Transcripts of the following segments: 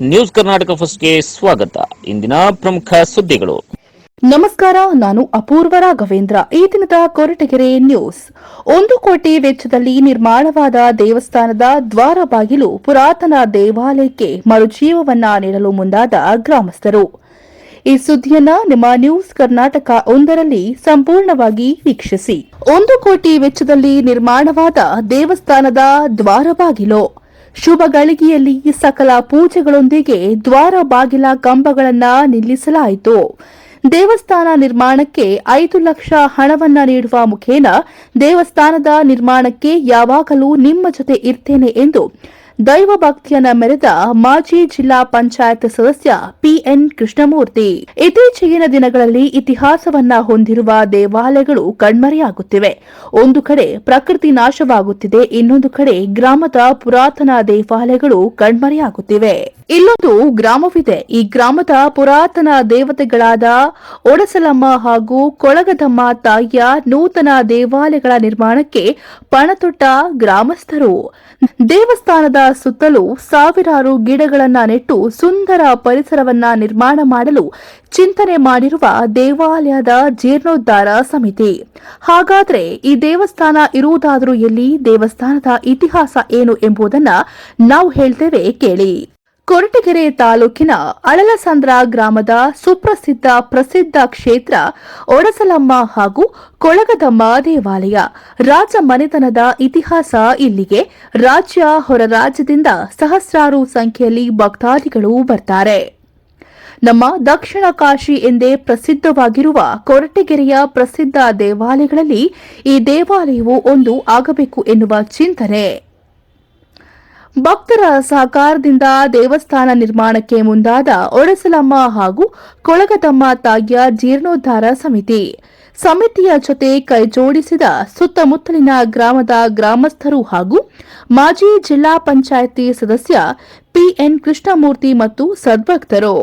News Karnataka ಫಸ್ಟ್ಗೆ ಸ್ವಾಗತ. ಇಂದಿನ ಪ್ರಮುಖ ಸುದ್ದಿಗಳು. ನಮಸ್ಕಾರ, ನಾನು ಅಪೂರ್ವ ರಾಘವೇಂದ್ರ. ಈ ದಿನದ ಕೊರಟಗೆರೆ ನ್ಯೂಸ್. ಒಂದು ಕೋಟಿ ವೆಚ್ಚದಲ್ಲಿ ನಿರ್ಮಾಣವಾದ ದೇವಸ್ಥಾನದ ದ್ವಾರ ಬಾಗಿಲು ಪುರಾತನ ದೇವಾಲಯಕ್ಕೆ ಮರುಜೀವವನ್ನ ನೀಡಲು ಮುಂದಾದ ಗ್ರಾಮಸ್ಥರು. ಈ ಸುದ್ದಿಯನ್ನ ನಿಮ್ಮ ನ್ಯೂಸ್ ಕರ್ನಾಟಕ ಒಂದರಲ್ಲಿ ಸಂಪೂರ್ಣವಾಗಿ ವೀಕ್ಷಿಸಿ. ಒಂದು ಕೋಟಿ ವೆಚ್ಚದಲ್ಲಿ ನಿರ್ಮಾಣವಾದ ದೇವಸ್ಥಾನದ ದ್ವಾರ ಬಾಗಿಲು ಶುಭ ಗಳಿಗೆಯಲ್ಲಿ ಸಕಲ ಪೂಜೆಗಳೊಂದಿಗೆ ದ್ವಾರ ಬಾಗಿಲ ಕಂಬಗಳನ್ನ ನಿಲ್ಲಿಸಲಾಯಿತು. ದೇವಸ್ಥಾನ ನಿರ್ಮಾಣಕ್ಕೆ ಐದು ಲಕ್ಷ ಹಣವನ್ನ ನೀಡುವ ಮುಖೇನ ದೇವಸ್ಥಾನದ ನಿರ್ಮಾಣಕ್ಕೆ ಯಾವಾಗಲೂ ನಿಮ್ಮ ಜೊತೆ ಇರ್ತೇನೆ ಎಂದು ದೈವ ಭಕ್ತಿಯನ್ನ ಮೆರೆದ ಮಾಜಿ ಜಿಲ್ಲಾ ಪಂಚಾಯತ್ ಸದಸ್ಯ ಪಿಎನ್ ಕೃಷ್ಣಮೂರ್ತಿ. ಇತ್ತೀಚೆಗಿನ ದಿನಗಳಲ್ಲಿ ಇತಿಹಾಸವನ್ನ ಹೊಂದಿರುವ ದೇವಾಲಯಗಳು ಕಣ್ಮರೆಯಾಗುತ್ತಿವೆ. ಒಂದು ಕಡೆ ಪ್ರಕೃತಿ ನಾಶವಾಗುತ್ತಿದೆ, ಇನ್ನೊಂದು ಕಡೆ ಗ್ರಾಮದ ಪುರಾತನ ದೇವಾಲಯಗಳು ಕಣ್ಮರೆಯಾಗುತ್ತಿವೆ. ಇಲ್ಲೊಂದು ಗ್ರಾಮವಿದೆ. ಈ ಗ್ರಾಮದ ಪುರಾತನ ದೇವತೆಗಳಾದ ಒಡಸಲಮ್ಮ ಹಾಗೂ ಕೊಳಗದಮ್ಮ ತಾಯಿಯ ನೂತನ ದೇವಾಲಯಗಳ ನಿರ್ಮಾಣಕ್ಕೆ ಪಣತೊಟ್ಟ ಗ್ರಾಮಸ್ಥರು. ದೇವಸ್ಥಾನದ ಸುತ್ತಲೂ ಸಾವಿರಾರು ಗಿಡಗಳನ್ನ ನೆಟ್ಟು ಸುಂದರ ಪರಿಸರವನ್ನ ನಿರ್ಮಾಣ ಮಾಡಲು ಚಿಂತನೆ ಮಾಡಿರುವ ದೇವಾಲಯದ ಜೀರ್ಣೋದ್ಧಾರ ಸಮಿತಿ. ಹಾಗಾದ್ರೆ ಈ ದೇವಸ್ಥಾನ ಇರುವುದಾದರೂ ಎಲ್ಲಿ? ದೇವಸ್ಥಾನದ ಇತಿಹಾಸ ಏನು ಎಂಬುದನ್ನ ನಾವು ಹೇಳ್ತೇವೆ ಕೇಳಿ. ಕೊರಟಗೆರೆ ತಾಲೂಕಿನ ಅಳಲಸಂದ್ರ ಗ್ರಾಮದ ಸುಪ್ರಸಿದ್ಧ ಪ್ರಸಿದ್ಧ ಕ್ಷೇತ್ರ ಒಡಸಲಮ್ಮ ಹಾಗೂ ಕೊಳಗದಮ್ಮ ದೇವಾಲಯ. ರಾಜ ಮನೆತನದ ಇತಿಹಾಸ ಇಲ್ಲಿಗೆ. ರಾಜ್ಯ ಹೊರ ರಾಜ್ಯದಿಂದ ಸಹಸ್ರಾರು ಸಂಖ್ಯೆಯಲ್ಲಿ ಭಕ್ತಾದಿಗಳು ಬರ್ತಾರೆ. ನಮ್ಮ ದಕ್ಷಿಣ ಕಾಶಿ ಎಂದೇ ಪ್ರಸಿದ್ಧವಾಗಿರುವ ಕೊರಟಗೆರೆಯ ಪ್ರಸಿದ್ಧ ದೇವಾಲಯಗಳಲ್ಲಿ ಈ ದೇವಾಲಯವು ಒಂದು ಆಗಬೇಕು ಎನ್ನುವ ಚಿಂತನೆ. ಭಕ್ತರ ಸಹಕಾರದಿಂದ ದೇವಸ್ಥಾನ ನಿರ್ಮಾಣಕ್ಕೆ ಮುಂದಾದ ಒಡಸಲಮ್ಮ ಹಾಗೂ ಕೊಳಗದಮ್ಮ ತಾಯಿಯ ಜೀರ್ಣೋದ್ಧಾರ ಸಮಿತಿ. ಸಮಿತಿಯ ಜೊತೆ ಕೈಜೋಡಿಸಿದ ಸುತ್ತಮುತ್ತಲಿನ ಗ್ರಾಮದ ಗ್ರಾಮಸ್ಥರು ಹಾಗೂ ಮಾಜಿ ಜಿಲ್ಲಾ ಪಂಚಾಯಿತಿ ಸದಸ್ಯ ಪಿಎನ್ ಕೃಷ್ಣಮೂರ್ತಿ ಮತ್ತು ಸದ್ಭಕ್ತರು.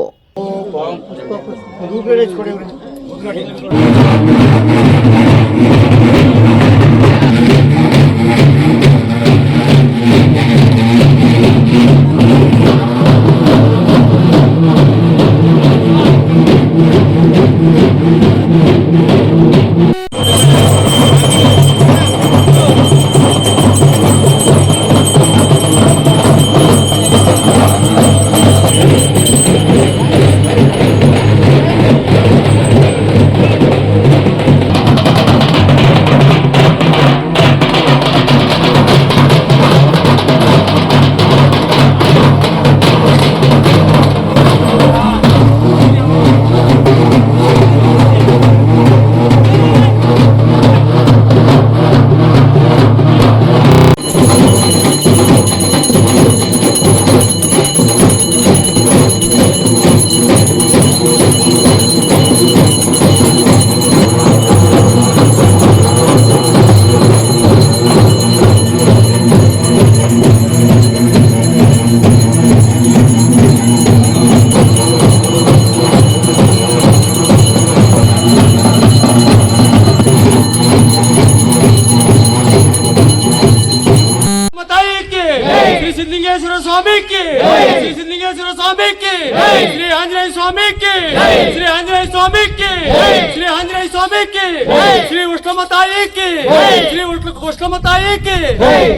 ಶ್ರೀ ಉಟ್ಲ ಗೋಷ್ಠಮ್ಮ ತಾಯಿಗೆ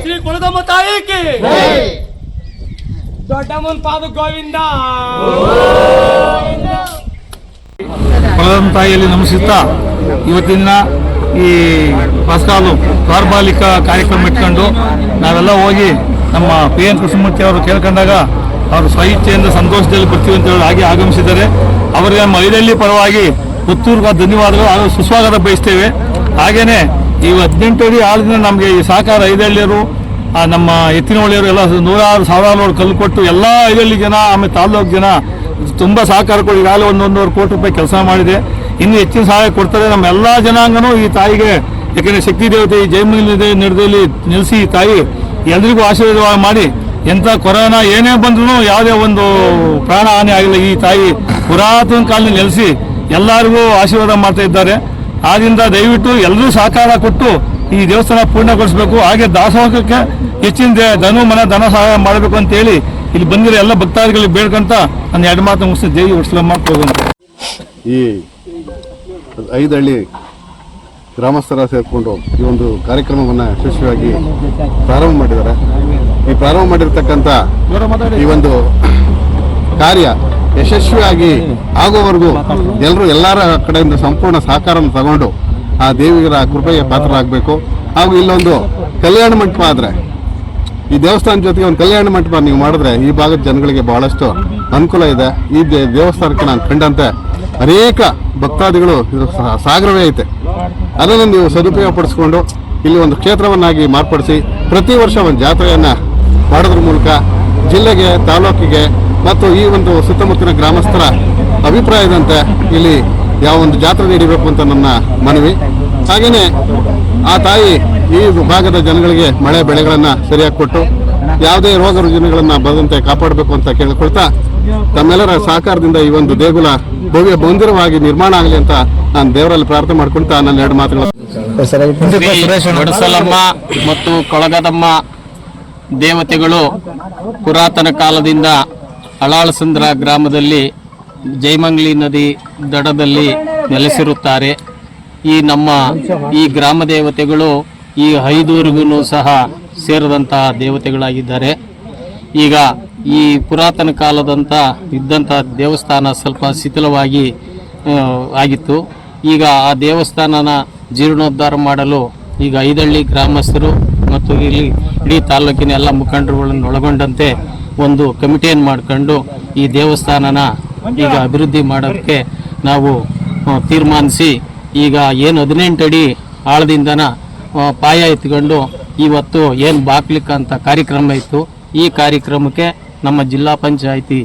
ಶ್ರೀ ಕುಲದಮ್ಮ ತಾಯಿಗೆ ದೊಡ್ಡಮ್ಮನ ಪಾದ ಗೋವಿಂದ! ಪ್ರಧಾನ ತಾಯಿಯಲ್ಲಿ ನಮಿಸುತ್ತಾ ಇವತ್ತಿನ ಈ ಬಸ್ಕಾಲು ಕಾರ್ಬಾಲಿಕ ಕಾರ್ಯಕ್ರಮ ಇಟ್ಕೊಂಡು ನಾವೆಲ್ಲ ಹೋಗಿ ನಮ್ಮ ಪಿ ಎನ್ ಕೃಷ್ಣಮೂರ್ತಿ ಅವರು ಕೇಳ್ಕೊಂಡಾಗ ಅವರು ಸ್ವಇಚ್ಛೆಯಿಂದ ಸಂತೋಷದಲ್ಲಿ ಬರ್ತೀವಿ ಅಂತ ಹೇಳಿ ಹಾಗೆ ಆಗಮಿಸಿದ್ದಾರೆ. ಅವರಿಗೆ ನಮ್ಮ ಐದಳ್ಳಿ ಪರವಾಗಿ ಪುತ್ತೂರ್ಗ ಧನ್ಯವಾದಗಳು ಹಾಗೂ ಸುಸ್ವಾಗತ ಬಯಸ್ತೇವೆ. ಹಾಗೇನೆ ಈ ಹದಿನೆಂಟು ಅಡಿ ಆಳದಿಂದ ನಮಗೆ ಈ ಸಹಕಾರ ಐದಳ್ಳಿಯರು ನಮ್ಮ ಎತ್ತಿನಹೊಳೆಯವರು ಎಲ್ಲ ನೂರಾರು ಸಾವಿರಾರು ಕಲ್ಲು ಕೊಟ್ಟು ಎಲ್ಲ ಐದಳ್ಳಿ ಜನ, ಆಮೇಲೆ ತಾಲೂಕು ಜನ ತುಂಬ ಸಹಕಾರ ಕೊಡಿ. ಈಗಾಗಲೇ ಒಂದೊಂದೂವರೆ ಕೋಟಿ ರೂಪಾಯಿ ಕೆಲಸ ಮಾಡಿದೆ. ಇನ್ನು ಹೆಚ್ಚಿನ ಸಹಾಯ ಕೊಡ್ತಾರೆ ನಮ್ಮ ಎಲ್ಲ ಜನಾಂಗನೂ ಈ ತಾಯಿಗೆ, ಯಾಕೆಂದರೆ ಶಕ್ತಿ ದೇವತೆ ಈ ಜೈಮೂಲಿ ನಡೆದಲ್ಲಿ ನಿಲ್ಲಿಸಿ ಈ ತಾಯಿ ಎಲ್ರಿಗೂ ಆಶೀರ್ವಾದ ಮಾಡಿ. ಎಂಥ ಕೊರೋನಾ ಏನೇ ಬಂದ್ರೂ ಯಾವುದೇ ಒಂದು ಪ್ರಾಣ ಹಾನಿ ಆಗಿಲ್ಲ ಈ ತಾಯಿ ಪುರಾತನ ಕಾಲದಲ್ಲಿ ನೆಲೆಸಿ ಎಲ್ಲರಿಗೂ ಆಶೀರ್ವಾದ ಮಾಡ್ತಾ ಇದ್ದಾರೆ. ಆದ್ರಿಂದ ದಯವಿಟ್ಟು ಎಲ್ಲರೂ ಸಹಕಾರ ಕೊಟ್ಟು ಈ ದೇವಸ್ಥಾನ ಪೂರ್ಣಗೊಳಿಸಬೇಕು. ಹಾಗೆ ದಾಸೋಹಕ್ಕೆ ಹೆಚ್ಚಿನ ಧನು, ಮನ, ಧನ ಸಹಾಯ ಮಾಡಬೇಕು ಅಂತೇಳಿ ಇಲ್ಲಿ ಬಂದಿರೋ ಎಲ್ಲ ಭಕ್ತಾದಿಗಳಿಗೆ ಬೇಡ್ಕಂತ ನನ್ನ ಎರಡು ಮಾತು ಮುಗಿಸಿ ದೇವಿ ಉಡ್ಸಲಮ್ಮ ಹೋಗುವಂತ ಈ ಐದಹಳ್ಳಿ ಗ್ರಾಮಸ್ಥರ ಸೇರಿಕೊಂಡು ಈ ಒಂದು ಕಾರ್ಯಕ್ರಮವನ್ನು ಯಶಸ್ವಿಯಾಗಿ ಪ್ರಾರಂಭ ಮಾಡಿದ್ದಾರೆ. ಈ ಪ್ರಾರಂಭ ಮಾಡಿರ್ತಕ್ಕಂಥ ಈ ಒಂದು ಕಾರ್ಯ ಯಶಸ್ವಿಯಾಗಿ ಆಗೋವರೆಗೂ ಎಲ್ಲರೂ ಎಲ್ಲರ ಕಡೆಯಿಂದ ಸಂಪೂರ್ಣ ಸಹಕಾರವನ್ನು ತಗೊಂಡು ಆ ದೇವಿಗರ ಕೃಪೆಗೆ ಪಾತ್ರರಾಗಬೇಕು. ಹಾಗೂ ಇಲ್ಲೊಂದು ಕಲ್ಯಾಣ ಮಂಟಪ ಆದರೆ, ಈ ದೇವಸ್ಥಾನ ಜೊತೆಗೆ ಒಂದು ಕಲ್ಯಾಣ ಮಂಟಪ ನೀವು ಮಾಡಿದ್ರೆ ಈ ಭಾಗದ ಜನಗಳಿಗೆ ಬಹಳಷ್ಟು ಅನುಕೂಲ ಇದೆ. ಈ ದೇವಸ್ಥಾನಕ್ಕೆ ನಾನು ಕಂಡಂತೆ ಅನೇಕ ಭಕ್ತಾದಿಗಳು ಇದು ಸಾಗರವೇ ಐತೆ. ಅದನ್ನು ನೀವು ಸದುಪಯೋಗ ಪಡಿಸ್ಕೊಂಡು ಇಲ್ಲಿ ಒಂದು ಕ್ಷೇತ್ರವನ್ನಾಗಿ ಮಾರ್ಪಡಿಸಿ ಪ್ರತಿ ವರ್ಷ ಒಂದು ಜಾತ್ರೆಯನ್ನು ಮಾಡೋದ್ರ ಮೂಲಕ ಜಿಲ್ಲೆಗೆ, ತಾಲೂಕಿಗೆ ಮತ್ತು ಈ ಒಂದು ಸುತ್ತಮುತ್ತಲಿನ ಗ್ರಾಮಸ್ಥರ ಅಭಿಪ್ರಾಯದಂತೆ ಇಲ್ಲಿ ಯಾವ ಒಂದು ಜಾತ್ರೆ ನೀಡಬೇಕು ಅಂತ ನನ್ನ ಮನವಿ. ಹಾಗೆಯೇ ಆ ತಾಯಿ ಈ ಭಾಗದ ಜನಗಳಿಗೆ ಮಳೆ ಬೆಳೆಗಳನ್ನು ಸರಿಯಾಗಿ ಕೊಟ್ಟು ಯಾವುದೇ ರೋಗ ರುಜಿನಗಳನ್ನು ಬರದಂತೆ ಕಾಪಾಡಬೇಕು ಅಂತ ಕೇಳಿಕೊಳ್ತಾ ತಮ್ಮೆಲ್ಲರ ಸಹಕಾರದಿಂದ ಈ ಒಂದು ದೇಗುಲ ಭವ್ಯ ಮಂದಿರವಾಗಿ ನಿರ್ಮಾಣ ಆಗಲಿ ಅಂತ ನಾನು ದೇವರಲ್ಲಿ ಪ್ರಾರ್ಥನೆ ಮಾಡ್ಕೊಳ್ತಾ ನನ್ನ ಎರಡು ಮಾತುಗಳು. ಮತ್ತು ಕೊಳಗದಮ್ಮ ದೇವತೆಗಳು ಪುರಾತನ ಕಾಲದಿಂದ ಅಳಾಳಸಂದ್ರ ಗ್ರಾಮದಲ್ಲಿ ಜೈಮಂಗ್ಲಿ ನದಿ ದಡದಲ್ಲಿ ನೆಲೆಸಿರುತ್ತಾರೆ. ಈ ನಮ್ಮ ಈ ಗ್ರಾಮ ದೇವತೆಗಳು ಈ ಐದೂರಿಗೂ ಸಹ ಸೇರಿದಂತಹ ದೇವತೆಗಳಾಗಿದ್ದಾರೆ. ಈಗ ಈ ಪುರಾತನ ಕಾಲದಂಥ ಇದ್ದಂಥ ದೇವಸ್ಥಾನ ಸ್ವಲ್ಪ ಶಿಥಿಲವಾಗಿ ಆಗಿತ್ತು. ಈಗ ಆ ದೇವಸ್ಥಾನನ ಜೀರ್ಣೋದ್ಧಾರ ಮಾಡಲು ಈಗ ಐದಳ್ಳಿ ಗ್ರಾಮಸ್ಥರು ಮತ್ತು ಇಲ್ಲಿ ಇಡೀ ತಾಲೂಕಿನ ಎಲ್ಲ ಮುಖಂಡರುಗಳನ್ನು ಒಳಗೊಂಡಂತೆ ಒಂದು ಕಮಿಟಿಯನ್ನು ಮಾಡಿಕೊಂಡು ಈ ದೇವಸ್ಥಾನನ ಈಗ ಅಭಿವೃದ್ಧಿ ಮಾಡೋಕ್ಕೆ ನಾವು ತೀರ್ಮಾನಿಸಿ ಈಗ ಏನು ಹದಿನೆಂಟು ಅಡಿ ಆಳದಿಂದನ ಪಾಯ ಎತ್ಕೊಂಡು ಇವತ್ತು ಏನು ಬಾಕ್ಲಿಕ್ಕ ಅಂತ ಕಾರ್ಯಕ್ರಮ ಇತ್ತು, ಈ ಕಾರ್ಯಕ್ರಮಕ್ಕೆ ನಮ್ಮ ಜಿಲ್ಲಾ ಪಂಚಾಯಿತಿ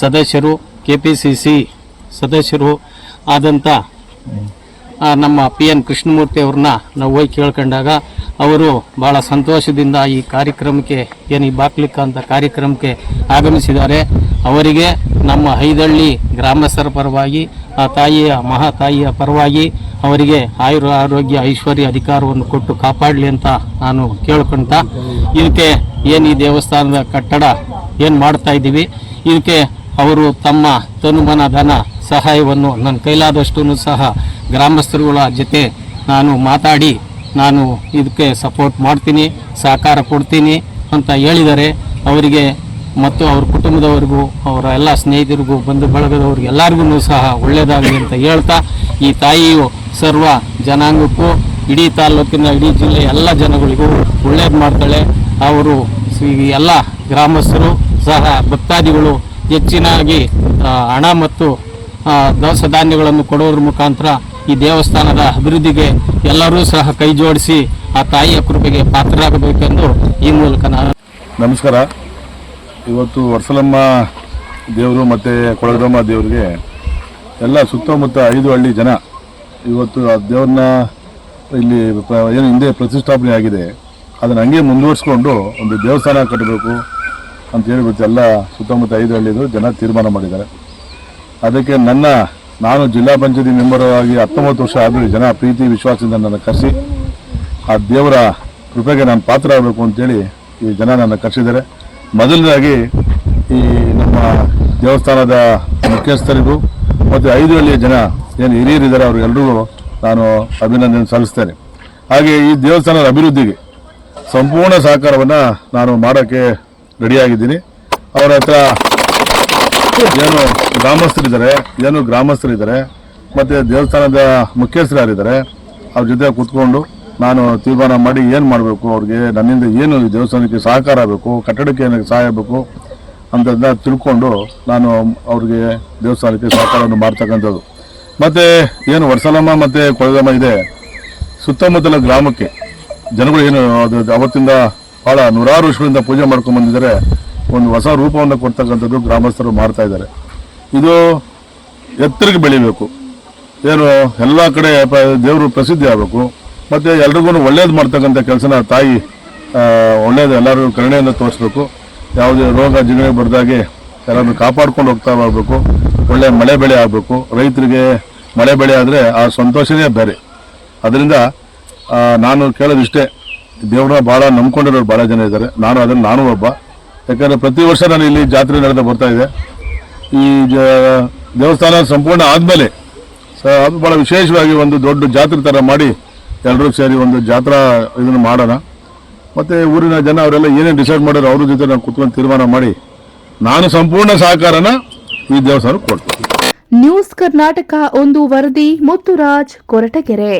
ಸದಸ್ಯರು ಕೆ ಪಿ ಸಿ ಸಿ ಸದಸ್ಯರು ಆದಂಥ ನಮ್ಮ ಪಿ ಎನ್ ಕೃಷ್ಣಮೂರ್ತಿ ಅವ್ರನ್ನ ನಾವು ಹೋಗಿ ಕೇಳ್ಕೊಂಡಾಗ ಅವರು ಬಹಳ ಸಂತೋಷದಿಂದ ಈ ಕಾರ್ಯಕ್ರಮಕ್ಕೆ, ಏನು ಈ ಬಾಕ್ಲಿಕ್ಕ ಅಂತ ಕಾರ್ಯಕ್ರಮಕ್ಕೆ ಆಗಮಿಸಿದ್ದಾರೆ. ಅವರಿಗೆ ನಮ್ಮ ಐದಳ್ಳಿ ಗ್ರಾಮಸ್ಥರ ಪರವಾಗಿ, ಆ ತಾಯಿಯ ಮಹಾತಾಯಿಯ ಪರವಾಗಿ ಅವರಿಗೆ ಆಯುರ ಆರೋಗ್ಯ ಐಶ್ವರ್ಯ ಅಧಿಕಾರವನ್ನು ಕೊಟ್ಟು ಕಾಪಾಡಲಿ ಅಂತ ನಾನು ಕೇಳ್ಕೊಂತ, ಇದಕ್ಕೆ ಏನು ಈ ದೇವಸ್ಥಾನದ ಕಟ್ಟಡ ಏನು ಮಾಡ್ತಾ ಇದ್ದೀವಿ. ಇದಕ್ಕೆ ಅವರು ತಮ್ಮ ತನುಮನ ಧನ ಸಹಾಯವನ್ನು ನನ್ನ ಕೈಲಾದಷ್ಟು ಸಹ ಗ್ರಾಮಸ್ಥರುಗಳ ಜೊತೆ ನಾನು ಮಾತಾಡಿ ನಾನು ಇದಕ್ಕೆ ಸಪೋರ್ಟ್ ಮಾಡ್ತೀನಿ, ಸಹಕಾರ ಕೊಡ್ತೀನಿ ಅಂತ ಹೇಳಿದರೆ ಅವರಿಗೆ ಮತ್ತು ಅವ್ರ ಕುಟುಂಬದವರಿಗೂ, ಅವರ ಎಲ್ಲ ಸ್ನೇಹಿತರಿಗೂ, ಬಂಧು ಬಳಗದವ್ರಿಗೆ ಎಲ್ಲರಿಗೂ ಸಹ ಒಳ್ಳೆಯದಾಗಲಿ ಅಂತ ಹೇಳ್ತಾ, ಈ ತಾಯಿಯು ಸರ್ವ ಜನಾಂಗಕ್ಕೂ, ಇಡೀ ತಾಲೂಕಿನ, ಇಡೀ ಜಿಲ್ಲೆ ಎಲ್ಲ ಜನಗಳಿಗೂ ಒಳ್ಳೇದು ಮಾಡ್ತಾಳೆ. ಅವರು ಎಲ್ಲ ಗ್ರಾಮಸ್ಥರು ಸಹ ಭಕ್ತಾದಿಗಳು ಹೆಚ್ಚಿನಾಗಿ ಹಣ ಮತ್ತು ದವಸ ಧಾನ್ಯಗಳನ್ನು ಕೊಡೋದ್ರ ಮುಖಾಂತರ ಈ ದೇವಸ್ಥಾನದ ಅಭಿವೃದ್ಧಿಗೆ ಎಲ್ಲರೂ ಸಹ ಕೈ ಜೋಡಿಸಿ ಆ ತಾಯಿಯ ಕೃಪೆಗೆ ಪಾತ್ರರಾಗಬೇಕೆಂದು ಈ ಮೂಲಕ ನಾನು ನಮಸ್ಕಾರ. ಇವತ್ತು ವರ್ಸಲಮ್ಮ ದೇವರು ಮತ್ತು ಕೊಳದಮ್ಮ ದೇವರಿಗೆ ಎಲ್ಲ ಸುತ್ತಮುತ್ತ ಐದು ಹಳ್ಳಿ ಜನ ಇವತ್ತು ಆ ದೇವ್ರನ್ನ ಇಲ್ಲಿ ಏನು ಹಿಂದೆ ಪ್ರತಿಷ್ಠಾಪನೆ ಆಗಿದೆ. ಅದನ್ನು ಹಂಗೆ ಮುಂದುವರಿಸ್ಕೊಂಡು ಒಂದು ದೇವಸ್ಥಾನ ಕಟ್ಟಬೇಕು ಅಂತ ಹೇಳಿಬಿಟ್ಟು ಎಲ್ಲ ಸುತ್ತಮುತ್ತ ಐದು ಹಳ್ಳಿದು ಜನ ತೀರ್ಮಾನ ಮಾಡಿದ್ದಾರೆ. ಅದಕ್ಕೆ ನನ್ನ ನಾನು ಜಿಲ್ಲಾ ಪಂಚಾಯತಿ ಮೆಂಬರ್ ಆಗಿ ಹತ್ತೊಂಬತ್ತು ವರ್ಷ ಆದರೂ ಜನ ಪ್ರೀತಿ, ವಿಶ್ವಾಸದಿಂದ ನನ್ನ ಕರೆಸಿ, ಆ ದೇವರ ಕೃಪೆಗೆ ನಾನು ಪಾತ್ರ ಆಗಬೇಕು ಅಂತೇಳಿ ಈ ಜನ ನನ್ನ ಕರೆಸಿದ್ದಾರೆ. ಮೊದಲನೇದಾಗಿ ಈ ನಮ್ಮ ದೇವಸ್ಥಾನದ ಮುಖ್ಯಸ್ಥರಿಗೂ ಮತ್ತು ಐದು ಹಳ್ಳಿಯ ಜನ ಏನು ಹಿರಿಯರಿದ್ದಾರೆ ಅವರಿಗೆಲ್ಲರಿಗೂ ನಾನು ಅಭಿನಂದನೆ ಸಲ್ಲಿಸ್ತೇನೆ. ಹಾಗೆ ಈ ದೇವಸ್ಥಾನದ ಅಭಿವೃದ್ಧಿಗೆ ಸಂಪೂರ್ಣ ಸಹಕಾರವನ್ನು ನಾನು ಮಾಡೋಕ್ಕೆ ರೆಡಿಯಾಗಿದ್ದೀನಿ. ಅವರ ಹತ್ರ ಏನು ಗ್ರಾಮಸ್ಥರಿದ್ದಾರೆ ಏನು ಗ್ರಾಮಸ್ಥರಿದ್ದಾರೆ, ಮತ್ತು ದೇವಸ್ಥಾನದ ಮುಖ್ಯಸ್ಥರು ಯಾರಿದ್ದಾರೆ ಅವ್ರ ಜೊತೆ ಕೂತ್ಕೊಂಡು ನಾನು ತೀರ್ಮಾನ ಮಾಡಿ ಏನು ಮಾಡಬೇಕು, ಅವ್ರಿಗೆ ನನ್ನಿಂದ ಏನು ಈ ದೇವಸ್ಥಾನಕ್ಕೆ ಸಹಕಾರ ಆಗಬೇಕು, ಕಟ್ಟಡಕ್ಕೆ ಏನಕ್ಕೆ ಸಹಾಯ ಆಗಬೇಕು ಅಂತದನ್ನ ತಿಳ್ಕೊಂಡು ನಾನು ಅವ್ರಿಗೆ ದೇವಸ್ಥಾನಕ್ಕೆ ಸಹಕಾರವನ್ನು ಮಾಡ್ತಕ್ಕಂಥದ್ದು. ಮತ್ತು ಏನು ವರ್ಷಲಮ್ಮ ಮತ್ತು ಕೊಳಗಮ್ಮ ಇದೆ. ಸುತ್ತಮುತ್ತಲ ಗ್ರಾಮಕ್ಕೆ ಜನಗಳು ಏನು ಅದು ಅವತ್ತಿಂದ ಭಾಳ ನೂರಾರು ವರ್ಷಗಳಿಂದ ಪೂಜೆ ಮಾಡ್ಕೊಂಡು ಬಂದಿದ್ದಾರೆ. ಒಂದು ಹೊಸ ರೂಪವನ್ನು ಕೊಡ್ತಕ್ಕಂಥದ್ದು ಗ್ರಾಮಸ್ಥರು ಮಾಡ್ತಾ ಇದ್ದಾರೆ. ಇದು ಎತ್ತರಕ್ಕೆ ಬೆಳಿಬೇಕು. ಏನು ಎಲ್ಲ ಕಡೆ ದೇವರು ಪ್ರಸಿದ್ಧಿ ಆಗಬೇಕು. ಮತ್ತು ಎಲ್ರಿಗೂ ಒಳ್ಳೇದು ಮಾಡ್ತಕ್ಕಂಥ ಕೆಲಸನ ತಾಯಿ ಒಳ್ಳೇದು ಎಲ್ಲರೂ ಕರುಣೆಯನ್ನು ತೋರಿಸ್ಬೇಕು. ಯಾವುದೇ ರೋಗ ಜಿಗಣೆ ಬರ್ದಾಗೆ ಎಲ್ಲರನ್ನು ಕಾಪಾಡ್ಕೊಂಡು ಹೋಗ್ತಾ ಬರಬೇಕು ಒಳ್ಳೆ ಮಳೆ ಬೆಳೆ ಆಗಬೇಕು. ರೈತರಿಗೆ ಮಳೆ ಬೆಳೆ ಆದರೆ ಆ ಸಂತೋಷನೇ ಬೇರೆ. ಅದರಿಂದ ನಾನು ಕೇಳೋದಿಷ್ಟೇ, ದೇವ್ರನ್ನ ಭಾಳ ನಂಬ್ಕೊಂಡಿರೋರು ಭಾಳ ಜನ ಇದ್ದಾರೆ. ನಾನು ಅದನ್ನು, ನಾನು ಒಬ್ಬ. ಯಾಕಂದರೆ ಪ್ರತಿ ವರ್ಷ ನಾನು ಇಲ್ಲಿ ಜಾತ್ರೆ ನಡೆದು ಬರ್ತಾ ಇದೆ. ಈ ದೇವಸ್ಥಾನ ಸಂಪೂರ್ಣ ಆದಮೇಲೆ ಸ ಅದು ಭಾಳ ವಿಶೇಷವಾಗಿ ಒಂದು ದೊಡ್ಡ ಜಾತ್ರೆ ಥರ ಮಾಡಿ ಎಲ್ಲರೂ ಸೇರಿ ಒಂದು ಜಾತ್ರಾ ಇದನ್ನು ಮಾಡೋಣ. ಮತ್ತು ಊರಿನ ಜನ ಅವರೆಲ್ಲ ಏನೇನು ಡಿಸೈಡ್ ಮಾಡಿದ್ರು ಅವ್ರ ಜೊತೆ ನಾನು ಕುತ್ಕೊಂಡು ತೀರ್ಮಾನ ಮಾಡಿ ನಾನು ಸಂಪೂರ್ಣ ಸಹಕಾರನ ಈ ದೇವಸ್ಥಾನಕ್ಕೆ ಕೊಡ್ತೀನಿ. ನ್ಯೂಸ್ ಕರ್ನಾಟಕ ಒಂದು ವರದಿ ಮುತ್ತುರಾಜ್ ಕೊರಟಗೆರೆ.